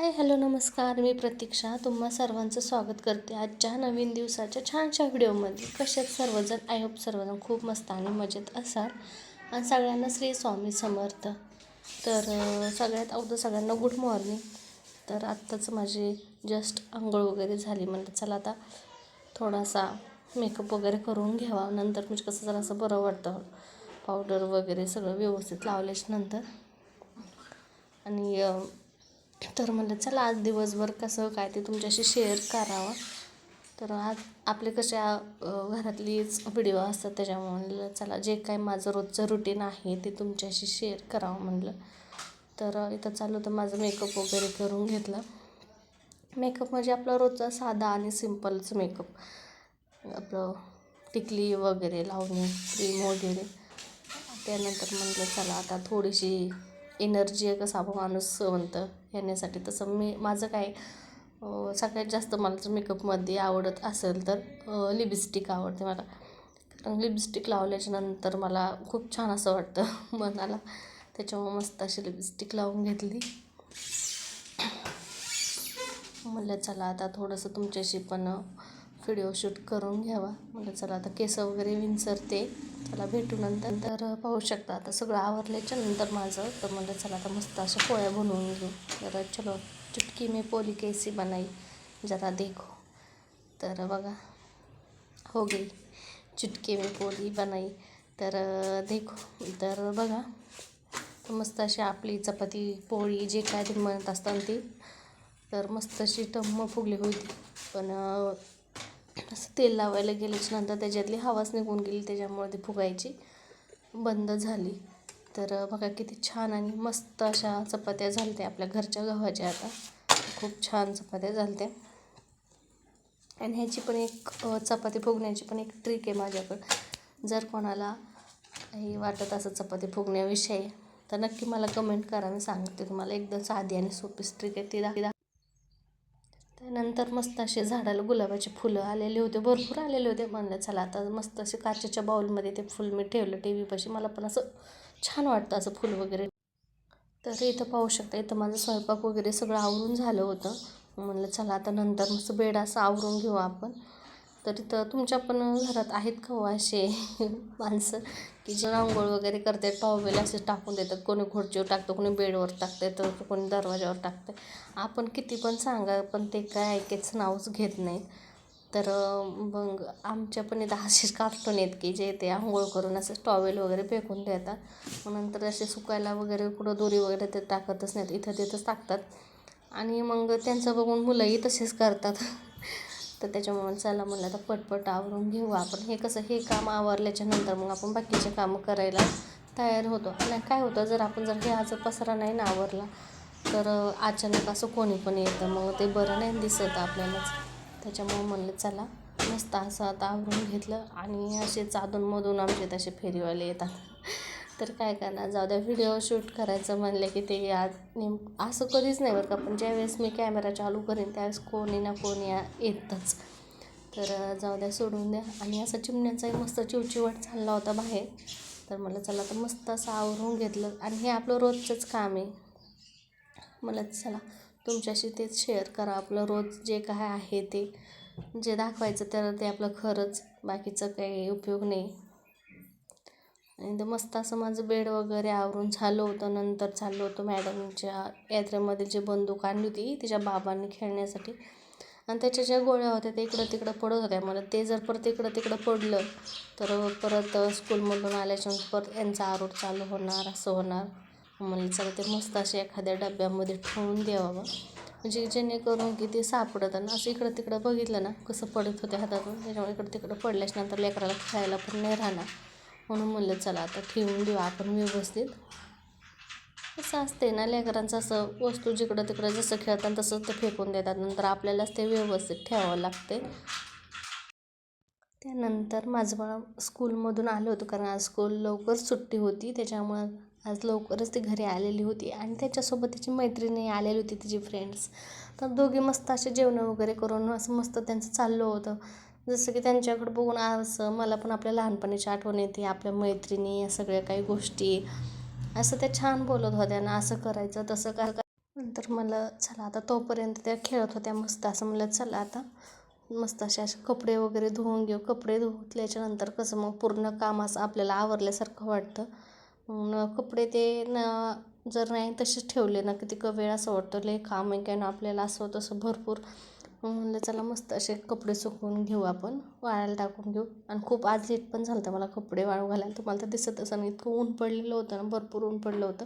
Hi hello नमस्कार. मी प्रतीक्षा. तुम्हा सर्वांचं स्वागत करते आजच्या नवीन दिवसाच्या छानशा व्हिडिओमध्ये. कशात सर्वजण? आय होप सर्वजण खूप मस्त आणि मजेत असाल. आणि सगळ्यांना श्री स्वामी समर्थ. तर सगळ्यात अगोदर सगळ्यांना गुड मॉर्निंग तर आत्ताच माझी जस्ट आंघोळ वगैरे झाली म्हणलं चला आता थोडासा मेकअप वगैरे करून घ्यावा. नंतर म्हणजे कसं जरासं बरं वाटतं. पावडर वगैरे सगळं व्यवस्थित लावल्याच्या नंतर. आणि तर म्हणलं चला आज दिवसभर कसं काय ते तुमच्याशी शेअर करावं. तर आज आपले कशा घरातलीच व्हिडिओ असतात त्याच्यामुळे म्हणलं चला जे काय माझं रोजचं रुटीन आहे ते तुमच्याशी शेअर करावं म्हणलं. तर इथं चालू होतं माझं मेकअप वगैरे करून घेतलं. मेकअप म्हणजे आपला रोजचा साधा आणि सिम्पलच मेकअप आपलं टिकली वगैरे लावणे क्रीम वगैरे. त्यानंतर म्हटलं चला आता थोडीशी एनर्जी आहे कसं आपण माणूस म्हणतं. येण्यासाठी तसं मी माझं काय सगळ्यात जास्त मला जर मेकअपमध्ये आवडत असेल तर लिपस्टिक आवडते मला. कारण लिपस्टिक लावल्याच्या नंतर मला खूप छान असं वाटतं मनाला. त्याच्यामुळे मस्त अशी लिपस्टिक लावून घेतली. म्हणलं चला आता थोडंसं तुमच्याशी पण व्हिडिओ शूट करून घ्यावा. म्हणजे चला आता केस वगैरे विंचरते. चला भेटू नंतर तर पाहू शकता आता सगळं आवरल्याच्या नंतर माझं. तर म्हणलं चला आता मस्त अशा पोळ्या बनवून घेऊ. जरा चलो चुटकी मी पोली कैसी बनाई. जरा देखो. तर बघा हो गई. चुटकी मी पोली बनाई. तर देखो तर बघा. मस्त अशी आपली चपाती पोळी जे काय ते म्हणत असतात ती. तर मस्त अशी टम्म फुगली होती. पण असं तेल लावायला गेल्याच्यानंतर त्याच्यातली हवाच निघून गेली त्याच्यामुळे ती फुगायची बंद झाली. तर बघा किती छान आणि मस्त अशा चपात्या झालत्या आपल्या घरच्या गव्हाच्या आता. खूप छान चपात्या झालत्या. आणि ह्याची पण एक चपाती फुगण्याची पण एक ट्रिक आहे माझ्याकडं. जर कोणाला काही वाटत असं चपाती फुगण्याविषयी तर नक्की मला कमेंट करा. मी सांगते तुम्हाला एकदम साधी आणि सोपी ट्रिक आहे. ती दाखवा नंतर मस्त असे झाडाला गुलाबाचे फुलं आलेले होते भरपूर आलेले होते म्हणलं चला आता मस्त असे काचेच्या बाऊलमध्ये ते फुल मी ठेवलं टी व्हीपाशी मला पण असं छान वाटतं असं फुल वगैरे. तर इथं पाहू शकता इथं माझं स्वयंपाक वगैरे सगळं आवरून झालं होतं. म्हणलं चला आता नंतर मस्त बेड असं आवरून घेऊ आपण. तर तिथं तुमच्या पण घरात आहेत का हो असे माणसं? की जे आंघोळ वगैरे करतात टॉवेल असे टाकून देतात. कोणी खुर्चीवर टाकतं कोणी बेडवर टाकतं तर कोणी दरवाजावर टाकतं आपण किती पण सांगा पण ते काय ऐकायचं नावच घेत नाहीत. तर मग आमच्या पण इथं असेच कार्टून आहेत की जे ते आंघोळ करून असं टॉवेल वगैरे फेकून देतात. मग नंतर असे सुकायला वगैरे कुठं दोरी वगैरे ते टाकतच नाहीत. इथं तिथंच टाकतात. आणि मग त्यांचं बघून मुलंही तसेच करतात. तर त्याच्यामुळे चला म्हणलं आता पटपट आवरून घेऊ आपण. हे कसं हे काम आवरल्याच्या नंतर मग आपण बाकीचे कामं करायला तयार होतो. आणि काय होतं जर आपण जर हे आज पसरा नाही ना आवरला तर अचानक असं कोणी पण येतं. मग ते बरं नाही दिसत आपल्यालाच. त्याच्यामुळं म्हणलं चला मस्त असं आता आवरून घेतलं. आणि असे चादूनमधून आमचे तसे फेरीवाले येतात. तर काय करणार? जाऊ द्या व्हिडिओ शूट करायचं म्हणलं की ते आज नेम असं कधीच नाही बरं का पण ज्यावेळेस मी कॅमेरा चालू करेन त्यावेळेस कोणी ना कोणी येतच येतंच. तर जाऊ द्या सोडून द्या. आणि असा चिमण्याचाही मस्त चिवचिवाट चालला होता बाहेर. तर मला चला तर मस्त असं आवरून घेतलं. आणि हे आपलं रोजचंच काम आहे. मला चला तुमच्याशी तेच शेअर करा. आपलं रोज जे काय आहे ते जे दाखवायचं तर ते आपलं खरंच. बाकीचं काही उपयोग नाही. आणि ते मस्त असं माझं बेड वगैरे आवरून झालं होतं नंतर चाललं होतं मॅडमच्या यात्रेमध्ये जे बंदूक आणली होती तिच्या बाबांनी खेळण्यासाठी. आणि त्याच्या ज्या गोळ्या होत्या त्या इकडं तिकडं पडत होत्या. मला ते जर परत इकडं तिकडं पडलं तर परत स्कूलमधून आल्याच्यानंतर परत यांचा आरोड चालू होणार असं होणार. मला चला ते मस्त असे एखाद्या डब्यामध्ये ठेवून द्यावं. म्हणजे जेणेकरून की ते सापडत आणि असं इकडं तिकडं बघितलं ना कसं पडत होते हातातून त्याच्यामुळे इकडं तिकडं पडल्याच्या नंतर लेकराला खेळायला पण नाही राहणार. म्हणून म्हणलं चला आता ठेवून देऊ आपण व्यवस्थित. असं असते ना लेकरांचं असं वस्तू जिकडं तिकडं जसं खेळतात तसंच ते फेकून देतात. नंतर आपल्यालाच ते व्यवस्थित ठेवावं लागते त्यानंतर माझं मला स्कूलमधून आलं होतं कारण आज स्कूल लवकर सुट्टी होती. त्याच्यामुळं आज लवकरच ती घरी आलेली होती आणि त्याच्यासोबत तिची मैत्रिणी आलेली होती तिची फ्रेंड्स तर दोघी मस्त असे जेवणं वगैरे करून असं मस्त त्यांचं चाललं होतं. जसं की त्यांच्याकडं बघून असं मला पण आपल्या लहानपणीची आठवण येते आपल्या मैत्रिणी या सगळ्या काही गोष्टी. असं त्या छान बोलत होत्या ना असं करायचं तसं काय नंतर मला चला आता तोपर्यंत त्या खेळत होत्या मस्त. असं म्हणलं चला आता मस्त असे असे कपडे वगैरे धुवून घेऊ. कपडे धुतल्याच्यानंतर कसं मग पूर्ण काम असं आपल्याला आवरल्यासारखं वाटतं. मग कपडे ते न जर नाही तसेच ठेवले ना किती वेळ असं वाटतं लय काम आहे काय ना आपल्याला असं तसं भरपूर मग म्हणलं चला मस्त असे कपडे सुकवून घेऊ आपण वाळायला टाकून घेऊ. आणि खूप आज लेट पण झालं होतं मला कपडे वाळू घालायला. तुम्हाला तर दिसत असं इतकं ऊन पडलेलं होतं ना भरपूर ऊन पडलं होतं.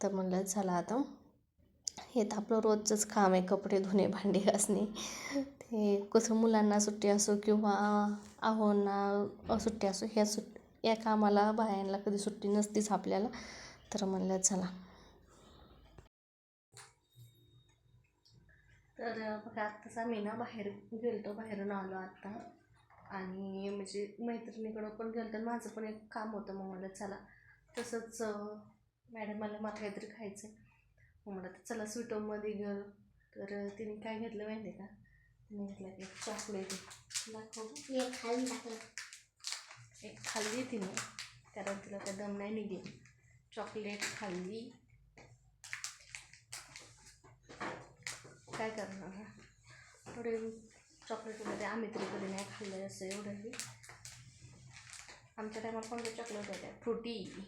तर म्हणलं चला आता हे तर आपलं रोजचंच काम आहे कपडे धुणे भांडी घासणे. ते कसं मुलांना सुट्टी असो किंवा आहोंना सुट्टी असो ह्या सुट या कामाला बायांना कधी सुट्टी नसतीच आपल्याला. तर म्हणलं चला. तर बघा आत्ताच आम्ही ना बाहेर गेलतो बाहेरून आलो आत्ता आणि म्हणजे मैत्रिणीकडं पण गेलतो आणि माझं पण एक काम होतं मग म्हणलं चला. तसंच मॅडम मला मला काहीतरी खायचं मग म्हणलं तर चला स्वीटोमध्ये गेलो तर तिने काय घेतलं माहिती का? तिने घेतलं एक चॉकलेट दाखव एक खाली एक खाल्ली तिने. कारण तिला काय दम नाही निघे चॉकलेट खाल्ली. काय करणार? एवढे चॉकलेट वगैरे आम्ही तरी कधी नाही खाल्ले असं एवढंही आमच्या टायमाला कोणतं चॉकलेट होत्या फ्रुटी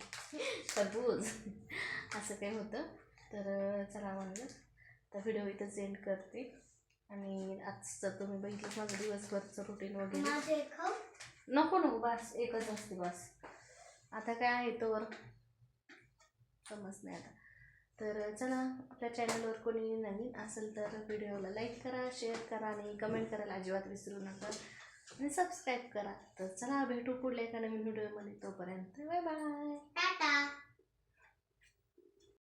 टरबूज असं काही होतं. तर चला म्हणलं. तर व्हिडिओ इथंच एंड करते. आणि आजचं तुम्ही बघितलं माझं दिवसभरचं रुटीन वगैरे. नको नको बस. एकच असते बस. आता काय आहे तोवर? समज नाही आता. तर चला आपल्या चॅनलवर कोणी नवीन असेल तर व्हिडिओला लाईक करा शेअर करा आणि कमेंट करायला अजिबात विसरू नका. आणि सबस्क्राईब करा. तर चला भेटू पुढल्या एका नवीन व्हिडिओमध्ये तोपर्यंत बाय बाय टाटा.